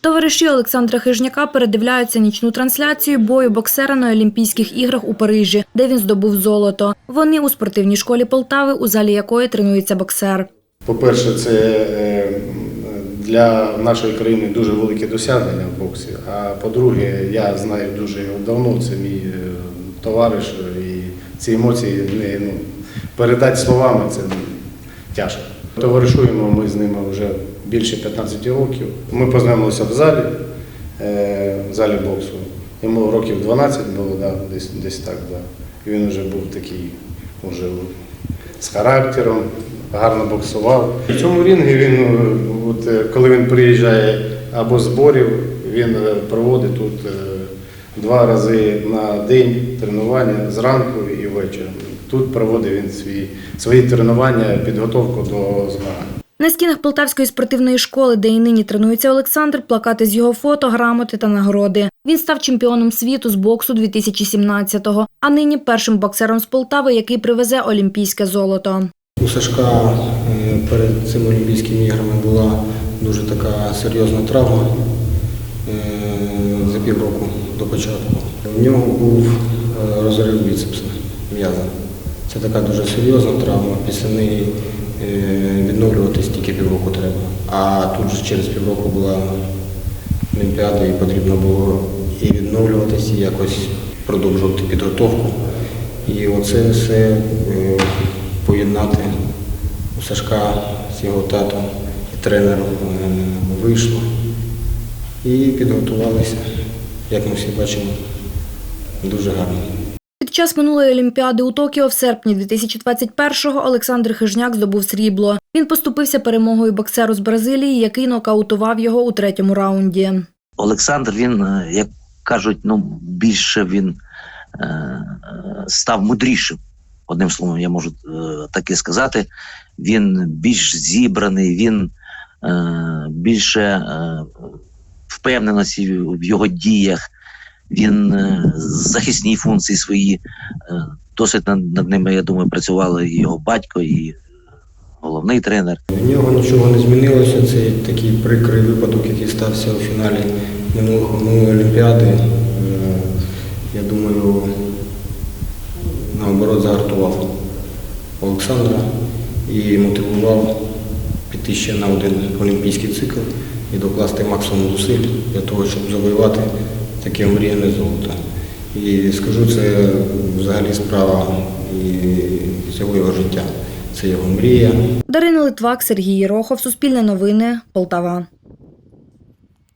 Товариші Олександра Хижняка передивляються нічну трансляцію бою боксера на Олімпійських іграх у Парижі, де він здобув золото. Вони у спортивній школі Полтави, у залі якої тренується боксер. По-перше, це е, для нашої країни дуже велике досягнення в боксі. А по-друге, я знаю дуже давно, це мій е, товариш, і ці емоції не ну, передати словами це тяжко. Товаришуємо ми з ними вже більше 15 років. Ми познайомилися в залі, е, в залі боксу. Йому років 12 було, да, десь, десь так. Да. Він вже був такий уже з характером, гарно боксував. В цьому рінгі він, е, от, е, коли він приїжджає або зборів, він проводить тут два рази на день тренування зранку і ввечері. Тут проводить він свої, свої тренування, підготовку до змагань. На стінах Полтавської спортивної школи, де і нині тренується Олександр, плакати з його фото, грамоти та нагороди. Він став чемпіоном світу з боксу 2017-го, а нині першим боксером з Полтави, який привезе олімпійське золото. У Сашка перед цими Олімпійськими іграми була дуже така серйозна травма за півроку до початку. У нього був е, розрив біцепса м'яза. Це така дуже серйозна травма. Після неї е, відновлюватись тільки півроку треба. А тут же через півроку була Олімпіада і потрібно було і відновлюватись, і якось продовжувати підготовку. І оце все е, поєднати у Сашка з його татом і тренером е, вийшло. І підготувалися, як ми всі бачимо, дуже гарно. Час минулої олімпіади у Токіо в серпні 2021-го Олександр Хижняк здобув срібло. Він поступився перемогою боксеру з Бразилії, який нокаутував його у третьому раунді. Олександр, він, е, як кажуть, ну більше він е, став мудрішим. Одним словом, я можу е, таке сказати. Він більш зібраний, він е, більше е, впевненості в його діях, він е, захисні функції свої. Е, досить над, ними, я думаю, працювали і його батько, і головний тренер. В нього нічого не змінилося. Це такий прикрий випадок, який стався у фіналі минулого минулої Олімпіади. Е, Я думаю, наоборот загартував Олександра і мотивував піти ще на один олімпійський цикл і докласти максимум зусиль для того, щоб завоювати таке мріяне золото. І скажу, це взагалі справа і всього його життя. Це його мрія. Дарина Литвак, Сергій Єрохов, Суспільне новини, Полтава.